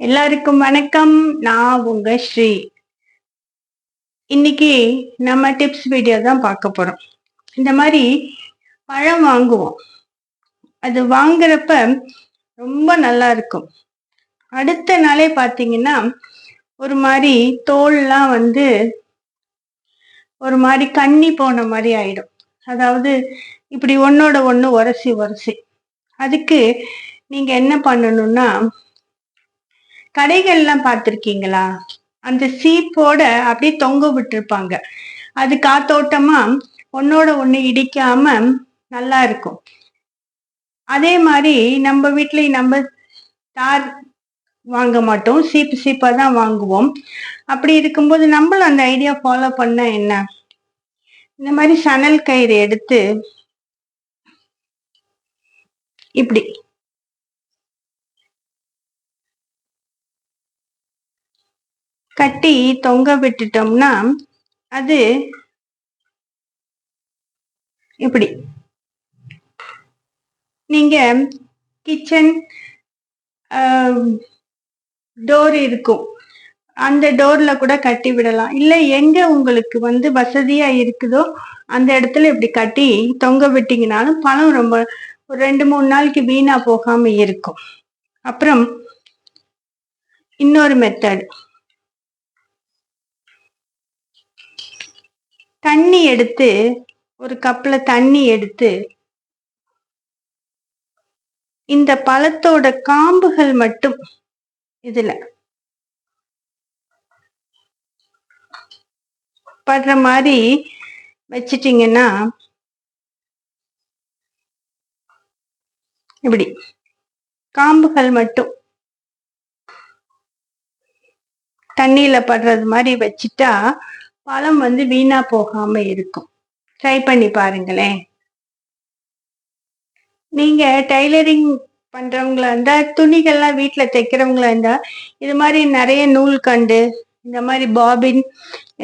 எல்லாருக்கும் வணக்கம். நான் உங்க ஸ்ரீ. இன்னைக்கு நம்ம டிப்ஸ் வீடியோ தான் பார்க்க போறோம். இந்த மாதிரி பழம் வாங்குவோம். அது வாங்குறப்ப ரொம்ப நல்லா இருக்கும். அடுத்த நாளே பார்த்தீங்கன்னா ஒரு மாதிரி தோல்லாம் வந்து ஒரு மாதிரி கண்ணி போன மாதிரி ஆயிடும். அதாவது இப்படி ஒன்னோட ஒன்று உரசி உரசி. அதுக்கு நீங்க என்ன பண்ணணும்னா கடைகள்லாம் பார்த்துருக்கீங்களா? அந்த சீப்போட அப்படியே தொங்க விட்டுருப்பாங்க. அது காத்தோட்டமா ஒன்னோட ஒண்ணு இடிக்காம நல்லா இருக்கும். அதே மாதிரி நம்ம வீட்லயும் நம்ம தார் வாங்க மாட்டோம். சீப்பு சீப்பா தான் வாங்குவோம். அப்படி இருக்கும்போது நம்மளும் அந்த ஐடியா ஃபாலோ பண்ண என்ன? இந்த மாதிரி சணல் கயிறு எடுத்து இப்படி கட்டி தொங்க விட்டுட்டோம்னா அது இப்படி. நீங்க கிச்சன் டோர் இருக்கும். அந்த டோர்ல கூட கட்டி விடலாம். இல்ல எங்க உங்களுக்கு வந்து வசதியா இருக்குதோ அந்த இடத்துல இப்படி கட்டி தொங்க விட்டீங்கனாலும் பணம் ரொம்ப ஒரு ரெண்டு மூணு நாளைக்கு வீணா போகாம இருக்கும். அப்புறம் இன்னொரு மெத்தட் தண்ணி எடுத்து ஒரு கப்ல தண்ணி எடுத்து இந்த பழத்தோட காம்புகள் மட்டும் இதுல. படுற மாதிரி வச்சிட்டிங்கன்னா இப்படி காம்புகள் மட்டும். தண்ணியில படுறது மாதிரி வச்சிட்டா பழம் வந்து வீணா போகாம இருக்கும். ட்ரை பண்ணி பாருங்களேன். நீங்க டைலரிங் பண்றவங்களா இருந்தா துணிகள்லாம் வீட்டுல தைக்கிறவங்களா இருந்தா இது மாதிரி நிறைய நூல் கண்டு இந்த மாதிரி பாபின்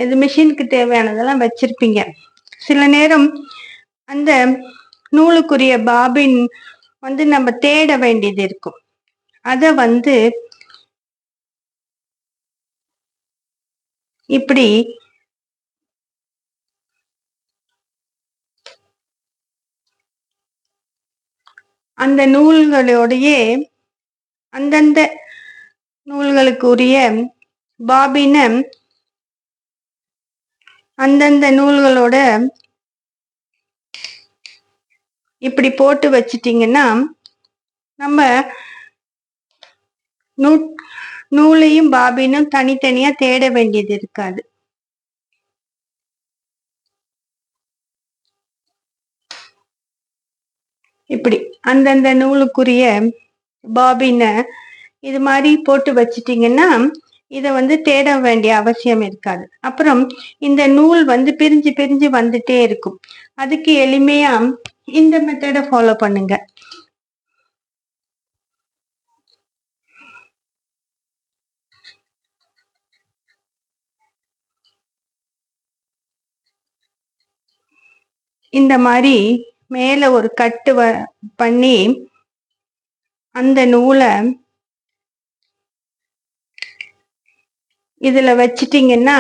இது மிஷினுக்கு தேவையானதெல்லாம் வச்சிருப்பீங்க. சில நேரம் அந்த நூலுக்குரிய பாபின் வந்து நம்ம தேட வேண்டியது இருக்கும். அத வந்து இப்படி அந்த நூல்களோடையே அந்தந்த நூல்களுக்குரிய பாபின அந்தந்த நூல்களோட இப்படி போட்டு வச்சிட்டிங்கன்னா நம்ம நூ நூலையும் பாபினும் தனித்தனியா தேட வேண்டியது இருக்காது. இப்படி அந்தந்த நூலுக்குரிய பாபின இது மாதிரி போட்டு வச்சிட்டீங்கன்னா இதை வந்து தேட வேண்டிய அவசியம் இருக்காது. அப்புறம் இந்த நூல் வந்து பிரிஞ்சு பிரிஞ்சு வந்துட்டே இருக்கும். அதுக்கு எளிமையா இந்த மெத்தடை ஃபாலோ பண்ணுங்க. இந்த மாதிரி மேல ஒரு கட்டு வ பண்ணி அந்த நூலை இதுல வச்சிட்டீங்கன்னா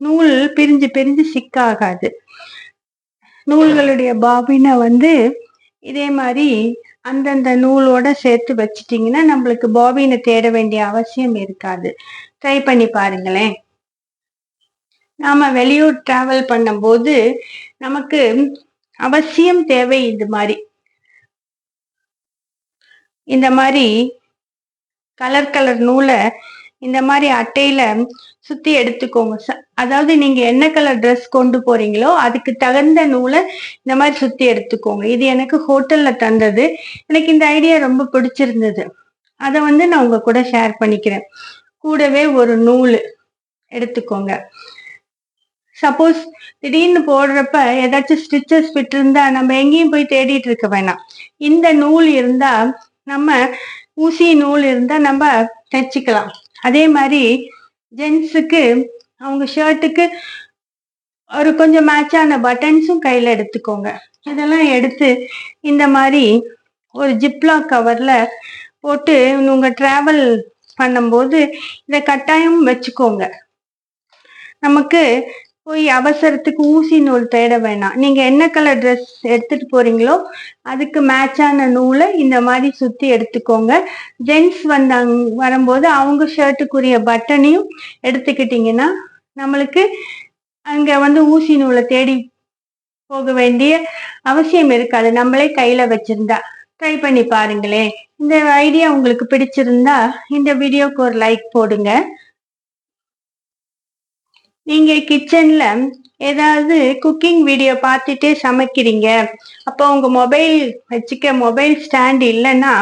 நூல் பிரிஞ்சு பிரிஞ்சு சிக்காகாது நூல்களுடைய பாபினை வந்து இதே மாதிரி அந்தந்த நூலோட சேர்த்து வச்சிட்டீங்கன்னா நம்மளுக்கு பாபினை தேட வேண்டிய அவசியம் இருக்காது. ட்ரை பண்ணி பாருங்களேன். நாம வெளியூர் டிராவல் பண்ணும்போது நமக்கு அவசியம் தேவை இது மாதிரி. இந்த மாதிரி கலர் கலர் நூலை இந்த மாதிரி அட்டையில சுத்தி எடுத்துக்கோங்க. அதாவது நீங்க என்ன கலர் ட்ரெஸ் கொண்டு போறீங்களோ அதுக்கு தகுந்த நூலை இந்த மாதிரி சுத்தி எடுத்துக்கோங்க. இது எனக்கு ஹோட்டல்ல தந்தது. எனக்கு இந்த ஐடியா ரொம்ப பிடிச்சிருந்தது. அதை வந்து நான் உங்க கூட ஷேர் பண்ணிக்கிறேன். கூடவே ஒரு நூல் எடுத்துக்கோங்க. சப்போஸ் திடீர்னு போடுறப்ப ஏதாச்சும் ஸ்டிச்சஸ் விட்டு இருந்தா நம்ம எங்கேயும் போய் தேடிட்டு இருக்க வேணாம். இந்த நூல் இருந்தா நம்ம ஊசி நூல் இருந்தா நம்ம தைச்சிக்கலாம். அதே மாதிரி ஜென்ஸுக்கு அவங்க ஷர்ட்டுக்கு ஒரு கொஞ்சம் மேட்சான பட்டன்ஸும் கையில எடுத்துக்கோங்க. இதெல்லாம் எடுத்து இந்த மாதிரி ஒரு ஜிப்லாக் கவர்ல போட்டு உங்க டிராவல் பண்ணும்போது இதை கட்டாயம் வச்சுக்கோங்க. நமக்கு போய் அவசரத்துக்கு ஊசி நூல் தேட வேணாம். நீங்க என்ன கலர் ட்ரெஸ் எடுத்துட்டு போறீங்களோ அதுக்கு மேட்சான நூலை இந்த மாதிரி சுத்தி எடுத்துக்கோங்க. ஜென்ஸ் வந்தாங்க வரும்போது அவங்க ஷர்ட்டுக்குரிய பட்டனையும் எடுத்துக்கிட்டீங்கன்னா நம்மளுக்கு அங்க வந்து ஊசி நூலை தேடி போக வேண்டிய அவசியம் இருக்காது. நம்மளே கையில வச்சிருந்தா. ட்ரை பண்ணி பாருங்களேன். இந்த ஐடியா உங்களுக்கு பிடிச்சிருந்தா இந்த வீடியோக்கு ஒரு லைக் போடுங்க. நீங்க கிச்சன்ல ஏதாவது குக்கிங் வீடியோ பார்த்துட்டே சமைக்கிறீங்க. அப்போ உங்க மொபைல் வச்சுக்க மொபைல் ஸ்டாண்ட் இல்லைன்னா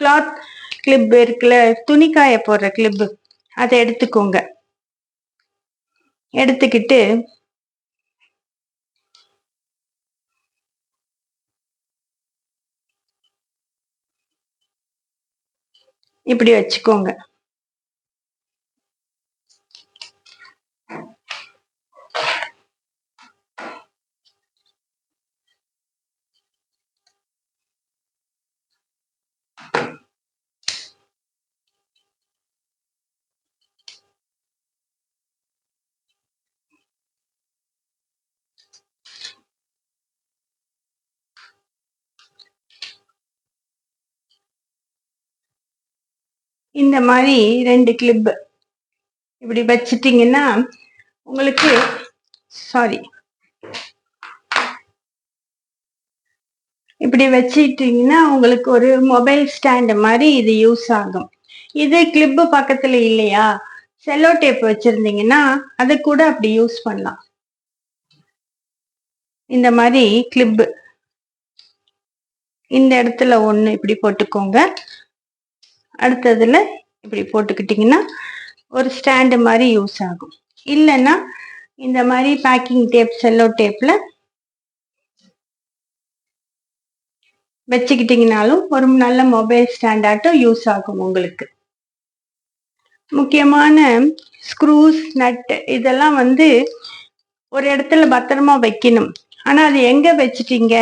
கிளாத் கிளிப் இருக்குல்ல துணிக்காய போடுற கிளிப் அதை எடுத்துக்கோங்க. எடுத்துக்கிட்டு இப்படி வச்சுக்கோங்க. இந்த மாதிரி ரெண்டு கிளிப் இப்படி வச்சிட்டிங்கன்னா உங்களுக்கு சாரி இப்படி வச்சிட்டிங்கன்னா உங்களுக்கு ஒரு மொபைல் ஸ்டாண்டு மாதிரி இது யூஸ் ஆகும். இது கிளிப்பு பக்கத்தில் இல்லையா? செல்லோ டேப் வச்சுருந்தீங்கன்னா அதை கூட அப்படி யூஸ் பண்ணலாம். இந்த மாதிரி கிளிப்பு இந்த இடத்துல ஒன்று இப்படி போட்டுக்கோங்க. அடுத்ததில் இப்படி போட்டுக்கிட்டிங்கன்னா ஒரு ஸ்டாண்டு மாதிரி யூஸ் ஆகும். இல்லைன்னா இந்த மாதிரி பேக்கிங் டேப் செல்லோ டேப்பில் வச்சுக்கிட்டிங்கனாலும் ஒரு நல்ல மொபைல் ஸ்டாண்டாட்டும் யூஸ் ஆகும் உங்களுக்கு. முக்கியமான ஸ்க்ரூஸ் நட் இதெல்லாம் வந்து ஒரு இடத்துல பத்திரமா வைக்கணும். ஆனால் அது எங்கே வச்சிட்டீங்க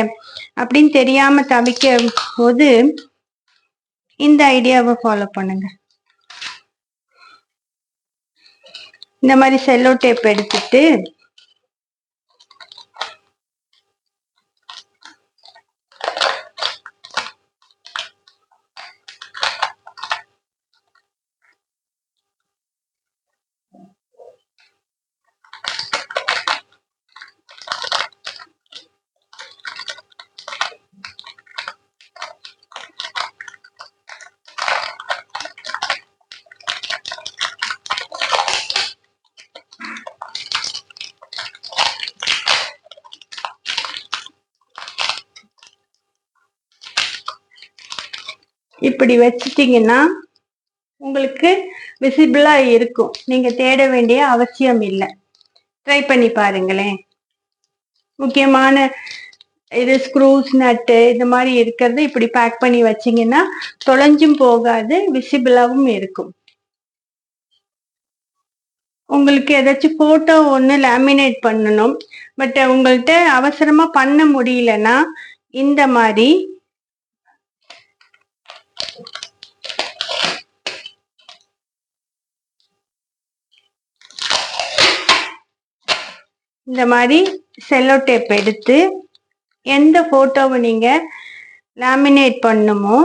அப்படின்னு தெரியாமல் தவிக்க போது இந்த ஐடியாவை ஃபாலோ பண்ணுங்க. இந்த மாதிரி செல்லோ டேப் எடுத்துட்டு இப்படி வச்சிட்டீங்கன்னா உங்களுக்கு விசிபிளா இருக்கும். நீங்க தேட வேண்டிய அவசியம் இல்லை. ட்ரை பண்ணி பாருங்களேன். முக்கியமான இது ஸ்க்ரூஸ் நட்டு இந்த மாதிரி இருக்கிறது இப்படி பேக் பண்ணி வச்சீங்கன்னா தொலைஞ்சும் போகாது விசிபிளாகவும் இருக்கும். உங்களுக்கு ஏதாச்சும் போட்டோ ஒன்று லேமினேட் பண்ணணும். பட் உங்கள்கிட்ட அவசரமாக பண்ண முடியலன்னா இந்த மாதிரி இந்த மாதிரி செல்லோ டேப் எடுத்து எந்த ஃபோட்டோவை நீங்கள் லேமினேட் பண்ணுமோ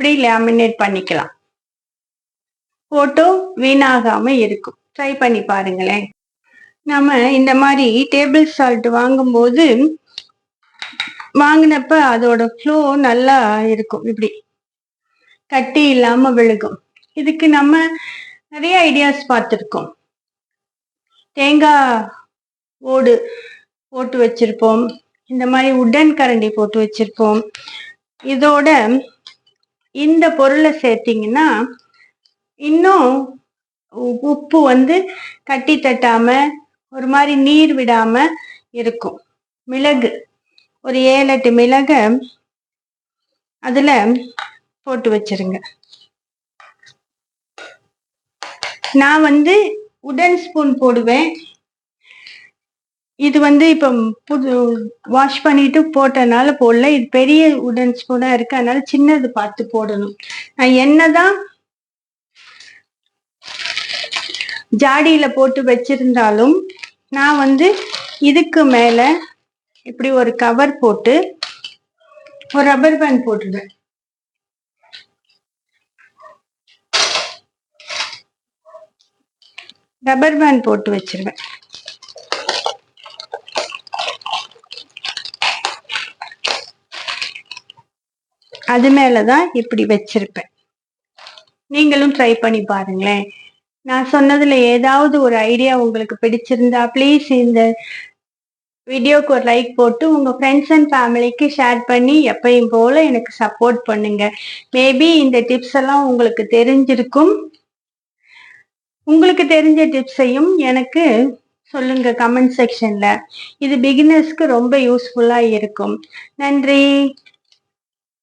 இப்படி லேமினேட் பண்ணிக்கலாம். போட்டோ வீணாகாம இருக்கும். ட்ரை பண்ணி பாருங்களேன். நம்ம இந்த மாதிரி டேபிள் சால்ட் வாங்கும்போது வாங்கினப்ப அதோட ஃப்ளோ நல்லா இருக்கும். இப்படி கட்டி இல்லாம விழுகும். இதுக்கு நம்ம நிறைய ஐடியாஸ் பார்த்துருக்கோம். தேங்காய் ஓடு போட்டு வச்சிருப்போம். இந்த மாதிரி உடன் கரண்டி போட்டு வச்சிருப்போம். இதோட இந்த பொருளை சேர்த்தீங்கன்னா இன்னும் உ- உப்பு வந்து கட்டி தட்டாம ஒரு மாதிரி நீர் விடாம இருக்கும். மிளகு ஒரு ஏழு எட்டு மிளக அதுல போட்டு வச்சிருங்க. நான் வந்து உடன் ஸ்பூன் போடுவேன். இது வந்து இப்ப புது வாஷ் பண்ணிட்டு போட்டனால போடல. இது பெரிய உடன் ஸ்பூனா இருக்கு. அதனால சின்னது பார்த்து போடணும். நான் என்னதான் ஜாடியில போட்டு வச்சிருந்தாலும் நான் வந்து இதுக்கு மேல இப்படி ஒரு கவர் போட்டு ஒரு ரப்பர் பேண்ட் போட்டுடுவேன். ரப்பர் பேண்ட் போட்டு வச்சிருவேன். அது மேலதான் இப்படி வச்சிருப்பேன். நீங்களும் ட்ரை பண்ணி பாருங்களேன். நான் சொன்னதுல ஏதாவது ஒரு ஐடியா உங்களுக்கு பிடிச்சிருந்தா ப்ளீஸ் இந்த வீடியோக்கு ஒரு லைக் போட்டு உங்க ஃப்ரெண்ட்ஸ் அண்ட் ஃபேமிலிக்கு ஷேர் பண்ணி எப்பயும் போல எனக்கு சப்போர்ட் பண்ணுங்க. மேபி இந்த டிப்ஸ் எல்லாம் உங்களுக்கு தெரிஞ்சிருக்கும். உங்களுக்கு தெரிஞ்ச டிப்ஸையும் எனக்கு சொல்லுங்க கமெண்ட் செக்ஷன்ல இது பிகினர்ஸ்க்கு ரொம்ப யூஸ்ஃபுல்லா இருக்கும். நன்றி.